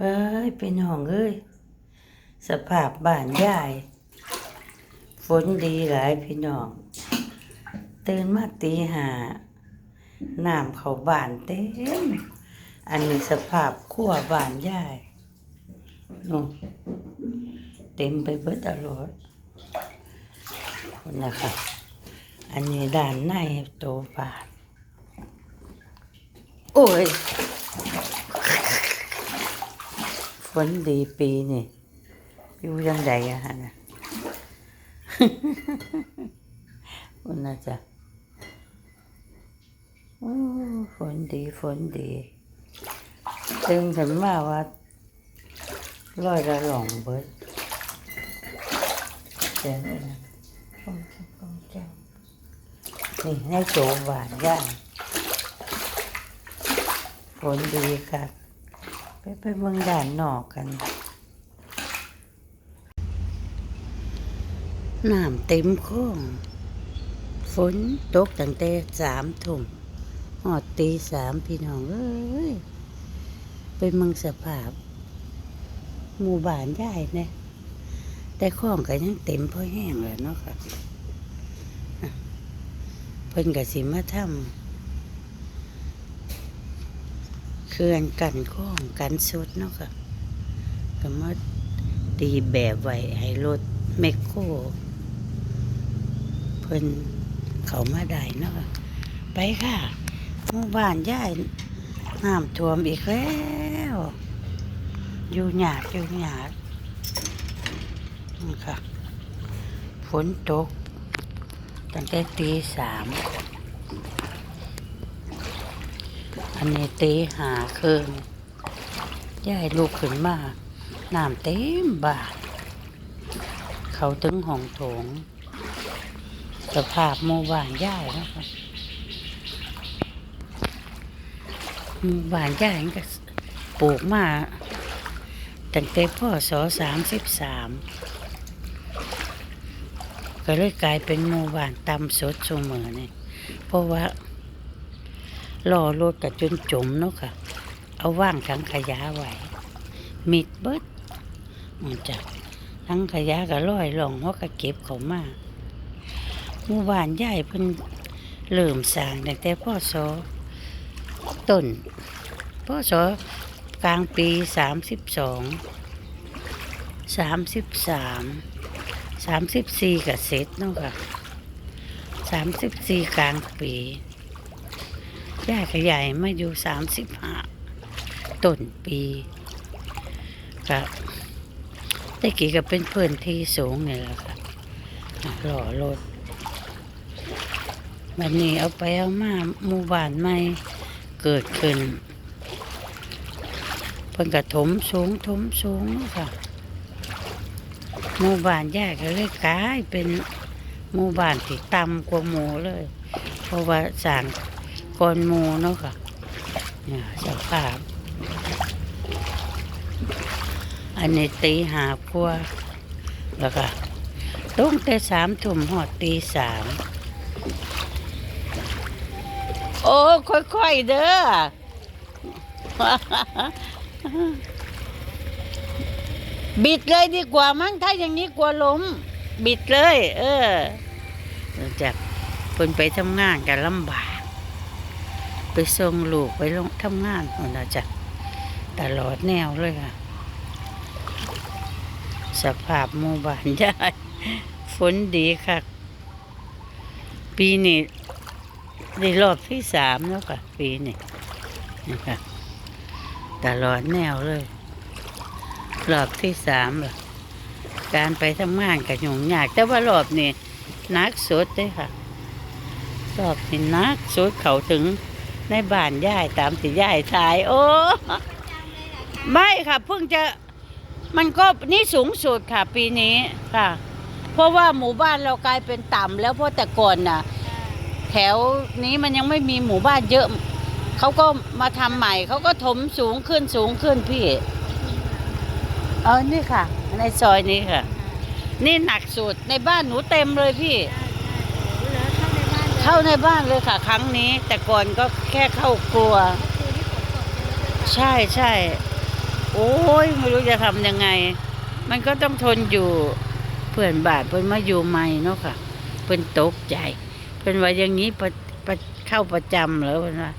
ไปเป็นห้องเอ้ย สภาพบ้านยาย ฝนดีหลายพี่น้อง ตื่นมาตีหาน้ำเขาบ้านเต็ม อันนี้สภาพขั้วบ้านยายนู่เต็มไปเบิดอรรถคนะคะอันนี้ด้านในโตวบ้าน โอ้ย ฝ นดีปีนี่อยู่ยังไงอะฮะนะวันน่าจะฝนดีฝนดีตึงฉันมาว่าร้อยละหลงเบิดเสียงเลยนะก้องแก้วก้องแก้วนี่ในโจหวานย่างฝนดีค่ะไป ไปเมืองด่านนอกกันน้ำเต็มคลองฝนตกตั้งแต่สามทุ่มหอดตีสามพี่น้องเอ้ยไปเมืองสภาพ หมู่บ้านใหญ่เนี่ยแต่คลองก็ยังเต็มพอแห้งแล้วเนาะค่ะอะเพิ่นก็สิมาทำ เขื่อนกันคลองกันสุดเนาะค่ะก็มาตีแบบไว้ให้รถแมคโครเพิ่นเขามาได้เนาะไปค่ะหมู่บ้านย่ายน้ำท่วมอีกแล้ว อยู่หยาดอยู่หยาดนี่ค่ะฝนตกตั้งแต่ตีสาม อันนี้ตีหาเคืนย่ายลูกขึ้นมาน้ำเต็มบานเขาถึงห้องโถง สภาพหมู่บ้านย่ายนะคะหมู่บ้านย่ายก็ปลูกมาตั้งแต่พ่อสอสามสิบสามก็เลยกลายเป็นหมู่บ้านตำสดเสมอเนี่ยเพราะว่า ล่อรถกับจนจมเนาะค่ะ เอาว่างถังขยะไว้มิดเบิดมันจะทั้งขยะก็ร้อยหลองหัวก็เก็บเขามาหมู่บ้านใหญ่เพิ่นเริ่มสร้างตั้งแต่พ่อสอต้นพ่อสอกลางปีสามสิบสองสามสิบสามสามสิบสี่ก็เสร็จเนาะค่ะสามสิบสี่กลางปี ย่าขยายมาอยู่สามสิบห้าต้นปีก็ต่กี้ก็เป็นพื้นที่สูงนี่แหละค่ะหล่อรถบันนี้เอาไปเอามาหมู่บ้านใหม่เกิดขึ้นเพิ่นกระถมสูงถมสูงค่ะหมู่บ้านแยกก็เลยกลายเป็นหมู่บ้านที่ต่ำกว่าหมู่เลย เพราะว่าสร้าง ก่อนหมูเนาะค่ะเนี่ยสภาพ อันนี้ตีหาพัวแล้วก็ต้องแต่สามทุ่มหอดตีสามโอ้ ค่อย ๆ เด้อบิดเลยดีกว่ามั้งถ้าอย่างนี้กลัวล้ม บิดเลย เออจากคนไปทำงานกันลำบาก ไปส่งลูกไปลงทำงานคนะจ้ะตลอดแนวเลยค่ะ สภาพหมู่บ้านใหญ่ฝนดีค่ะ ปีนี้ได้รอบที่สามแล้วค่ะ ปีนี้นะคะตลอดแนวเลย รอบที่สามล่ะการไปทำงานกับยุ่งยาก แต่ว่ารอบนี้นักสุดเลยค่ะ รอบนี้นักสุดเขาถึง ในบ้านย่ายตามที่ย่ายทาย โอ้ไม่ค่ะเพิ่งจะมันก็นี่สูงสุดค่ะ ปีนี้ค่ะ เพราะว่าหมู่บ้านเรากลายเป็นต่ำแล้วเพราะแต่ก่อนน่ะ แถวนี้มันยังไม่มีหมู่บ้านเยอะเขาก็มาทำใหม่เขาก็ถมสูงขึ้นสูงขึ้นพี่เออนี่ค่ะ ในซอยนี้ค่ะ นี่หนักสุดในบ้านหนูเต็มเลยพี่ เข้าในบ้านเลยค่ะ ครั้งนี้ แต่ก่อนก็แค่เข้าครัว ใช่ใช่โอ้ยไม่รู้จะทำยังไง มันก็ต้องทนอยู่เพื่อนบาทเพิ่อนมาอยู่ใหม่เนาะค่ะ เพิ่อนตกใจ เพิ่อนว่าอย่างนี้ประประเข้าประจำแล้วเพิ่อนว่า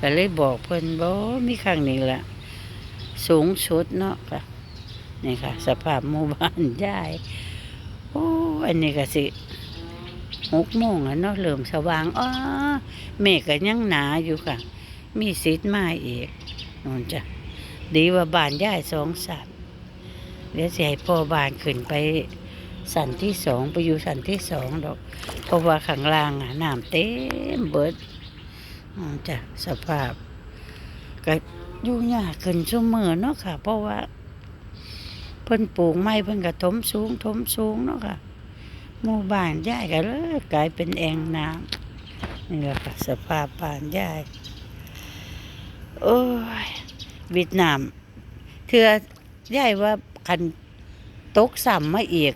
ก็เลยบอกเพิ่อนบ่มีครั้งนี้ละสูงสุดเนาะค่ะนี่ค่ะ สภาพหมู่บ้านยายโอ้อันนี้ก็สิ หกโมงแล้วเนาะเริ่มสว่างอ้อเมฆก็ยังหนาอยู่ค่ะ มีสิทธิ์มาอีกนู่นจ้ะดีว่าบานยายสองสันเดี๋ยวสิให้พ่อบานขึ้นไปสันที่สองไปอยู่สันที่สองดอกเพราะว่าข้างล่างอะน้ำเต็มเบิดนู่นจ้ะสภาพ ก็อยู่ยากขึ้นชั่วมือเนาะค่ะ เพราะว่าเพิ่นปลูกไม้เพิ่นก็ถมสูงถมสูงเนาะค่ะ หมู่บ้านยายก็เลยกลายเป็นแอ่งน้ำนี่แหละค่ะสภาพบ้านยายโอ้ยเวียดนามเทื่อยายว่าคันตกซ้ำมาอีก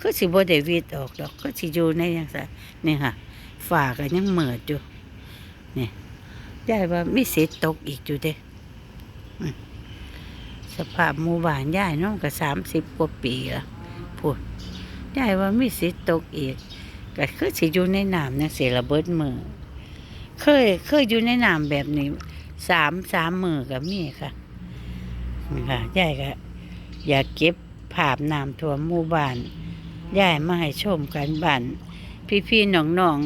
ก็สิบ่ได้วิดออกดอกก็สิอยู่ในจังซั่นนี่ค่ะฝาก็ยังเหมิดอยู่นี่ยายว่ามีสิทธิ์ตกอีกอยู่เด้สภาพหมู่บ้านยายน้องก็สามสิบกว่าปีละพูด ยายว่ามีสิทธิ์ตกอีกก็คือสิอยู่ในน้ำเนี่ยเสียระเบิดมือ เคย เคยอยู่ในน้ำแบบนี้สามสามมือกับมีค่ะนะค่ะยายก็อยากเก็บภาพน้ำท่วมหมู่บ้านยายมาให้ชมกันบ้านพี่ๆน้อง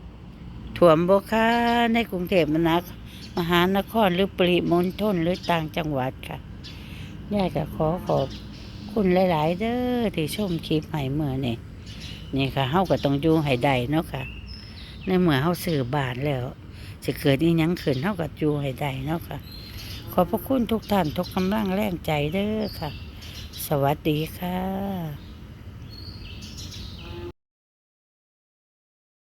ๆท่วมบ่คะในกรุงเทพมหานมหานครหรือปริมณฑลหรือต่างจังหวัดค่ะยายก็ขอขอบ คุณหลาย ๆ เด้อที่ชมคลิปใหม่เมื่อนี่นี่ค่ะเฮาก็ต้องอยู่ให้ได้เนาะค่ะ ในเมื่อเฮาซื้อบ้านแล้วสิเกิดอีหยังขึ้นเฮาก็อยู่ให้ได้เนาะค่ะ ขอบพระคุณทุกท่านทุกกำลังแรงใจเด้อค่ะ สวัสดีค่ะ